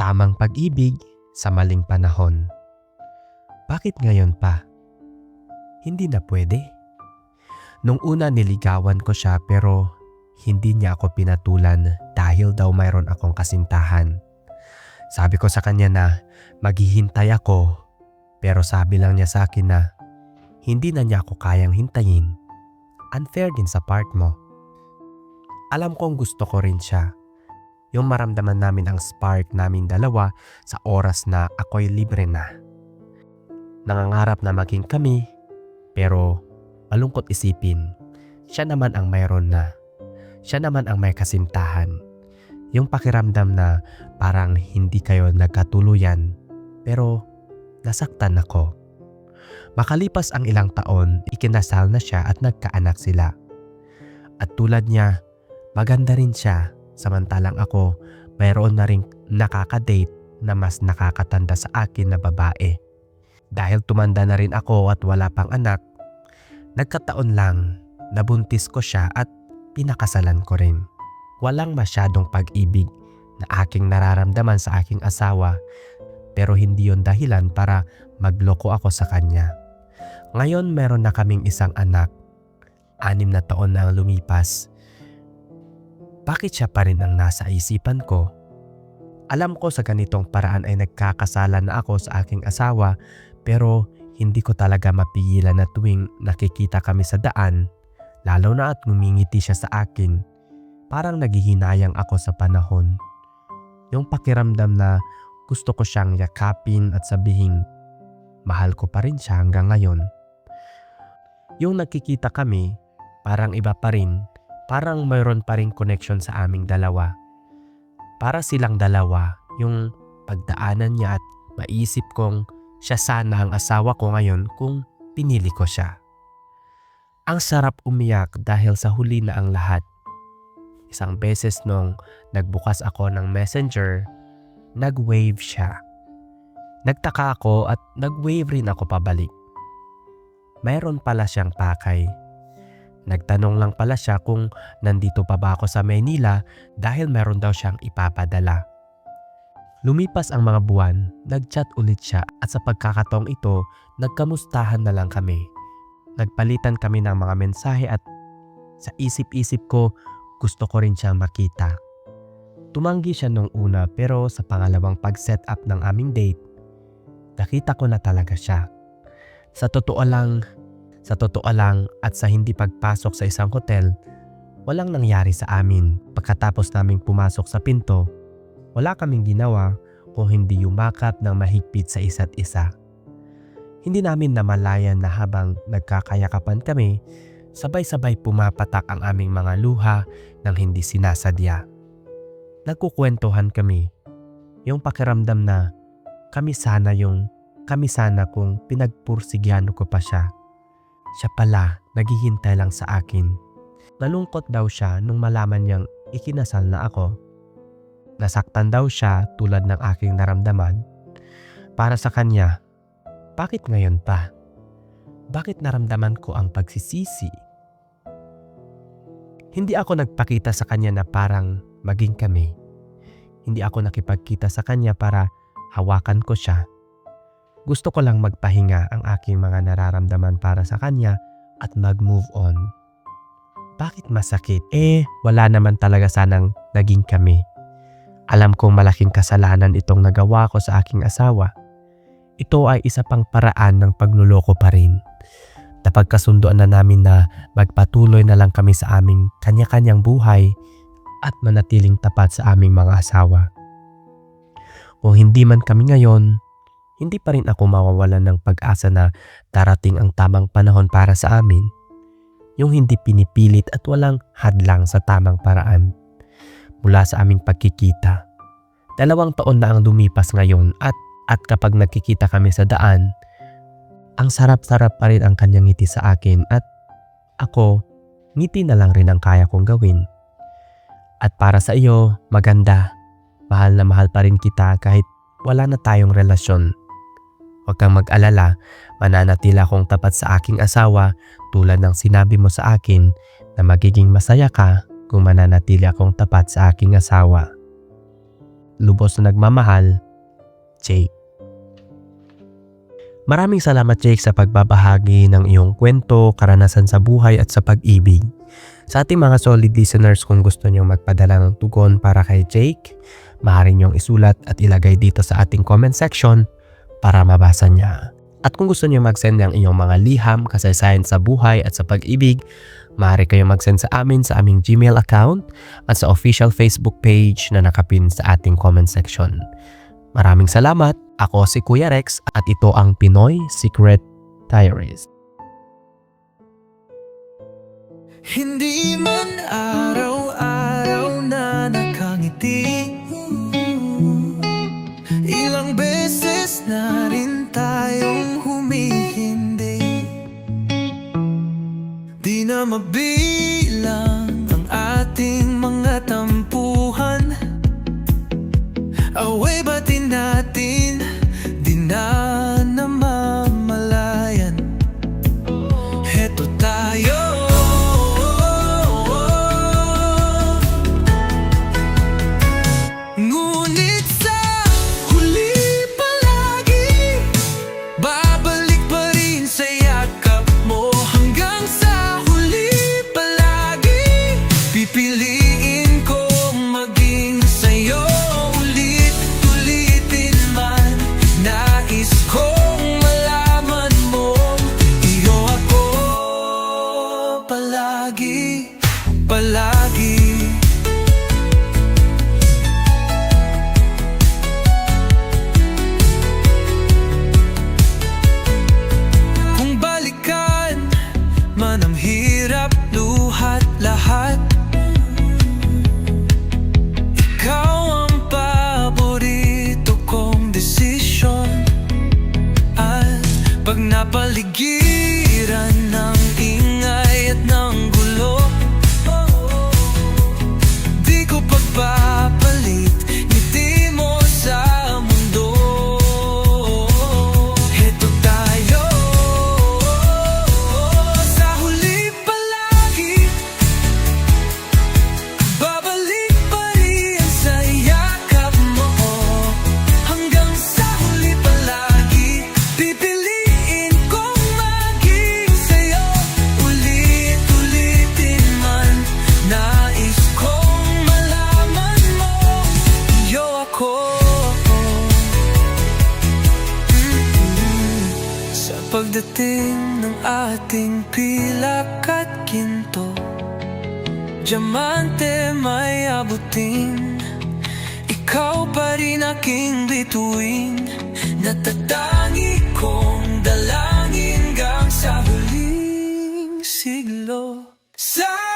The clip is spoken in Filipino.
Tamang pag-ibig sa maling panahon. Bakit ngayon pa? Hindi na pwede. Nung una niligawan ko siya pero hindi niya ako pinatulan dahil daw mayroon akong kasintahan. Sabi ko sa kanya na maghihintay ako pero sabi lang niya sa akin na hindi na niya ako kayang hintayin. Unfair din sa part mo. Alam kong gusto ko rin siya. Yung maramdaman namin ang spark namin dalawa sa oras na ako'y libre na. Nangangarap na maging kami pero malungkot isipin. Siya naman ang mayroon na. Siya naman ang may kasintahan. Yung pakiramdam na parang hindi kayo nagkatuluyan pero nasaktan ako. Makalipas ang ilang taon, ikinasal na siya at nagkaanak sila. At tulad niya, maganda rin siya samantalang ako mayroon na rin nakakadate na mas nakakatanda sa akin na babae. Dahil tumanda na rin ako at wala pang anak, nagkataon lang nabuntis ko siya at pinakasalan ko rin. Walang masyadong pag-ibig na aking nararamdaman sa aking asawa pero hindi yon dahilan para magloko ako sa kanya. Ngayon meron na kaming isang anak. Anim na taon na ang lumipas. Bakit siya pa rin ang nasa isipan ko? Alam ko sa ganitong paraan ay nagkakasala na ako sa aking asawa pero hindi ko talaga mapigilan na tuwing nakikita kami sa daan, lalo na at ngumingiti siya sa akin, parang naghihinayang ako sa panahon. Yung pakiramdam na gusto ko siyang yakapin at sabihin, mahal ko pa rin siya hanggang ngayon. Yung nakikita kami, parang iba pa rin, parang mayroon pa rin connection sa aming dalawa. Para silang dalawa, yung pagdaanan niya at maisip kong siya sana ang asawa ko ngayon kung pinili ko siya. Ang sarap umiyak dahil sa huli na ang lahat. Isang beses nung nagbukas ako ng messenger, nag-wave siya. Nagtaka ako at nag-wave rin ako pabalik. Mayroon pala siyang pakay. Nagtanong lang pala siya kung nandito pa ba ako sa Maynila dahil meron daw siyang ipapadala. Lumipas ang mga buwan, nagchat ulit siya at sa pagkakataong ito, nagkamustahan na lang kami. Nagpalitan kami ng mga mensahe at sa isip-isip ko, gusto ko rin siyang makita. Tumanggi siya nung una pero sa pangalawang pag-set up ng aming date, nakita ko na talaga siya. Sa totoo lang, sa totoo lang at sa hindi pagpasok sa isang hotel, walang nangyari sa amin. Pagkatapos naming pumasok sa pinto, wala kaming ginawa kung hindi yumakap ng mahigpit sa isa't isa. Hindi namin namalayan na habang nagkakayakapan kami, sabay-sabay pumapatak ang aming mga luha ng hindi sinasadya. Nagkukwentuhan kami. Yung pakiramdam na kami sana yung kami sana kung pinagpursigyan ko pa siya. Siya pala naghihintay lang sa akin. Nalungkot daw siya nung malaman niyang ikinasal na ako. Nasaktan daw siya tulad ng aking naramdaman. Para sa kanya, bakit ngayon pa? Bakit naramdaman ko ang pagsisisi? Hindi ako nagpakita sa kanya na parang maging kami. Hindi ako nakipagkita sa kanya para hawakan ko siya gusto ko lang magpahinga ang aking mga nararamdaman para sa kanya at mag-move on. Bakit masakit? Eh, wala naman talaga sanang naging kami. Alam kong malaking kasalanan itong nagawa ko sa aking asawa. Ito ay isa pang paraan ng pagluloko pa rin. Napagkasunduan na namin na magpatuloy na lang kami sa aming kanya-kanyang buhay at manatiling tapat sa aming mga asawa. Kung hindi man kami ngayon, hindi pa rin ako mawawalan ng pag-asa na darating ang tamang panahon para sa amin. Yung hindi pinipilit at walang hadlang sa tamang paraan. Mula sa aming pagkikita. Dalawang taon na ang lumipas ngayon at at kapag nagkikita kami sa daan, ang sarap-sarap pa rin ang kanyang ngiti sa akin at ako, ngiti na lang rin ang kaya kong gawin. At para sa iyo, maganda. Mahal na mahal pa rin kita kahit wala na tayong relasyon. Huwag kang mag-alala, mananatila akong tapat sa aking asawa tulad ng sinabi mo sa akin na magiging masaya ka kung mananatili akong tapat sa aking asawa. lubos na nagmamahal, Jake. Maraming salamat Jake sa pagbabahagi ng iyong kwento, karanasan sa buhay at sa pag-ibig. Sa ating mga solid listeners kung gusto niyong magpadala ng tugon para kay Jake, maaari niyong isulat at ilagay dito sa ating comment section para mabasa niya. At kung gusto niyo mag-send ng iyong mga liham, kasaysayan sa buhay at sa pag-ibig, maaari kayo mag-send sa amin sa aming Gmail account at sa official Facebook page na nakapin sa ating comment section. Maraming salamat. Ako si Kuya Rex at ito ang Pinoy Secret Diaries. Hindi man araw-araw na nakangiti Di na believe na paligid. Ating pilak at ginto Diamante may abutin. Ikaw pa rin aking bituin. Natatangi kong dalangin Hanggang sa huling siglo. Sa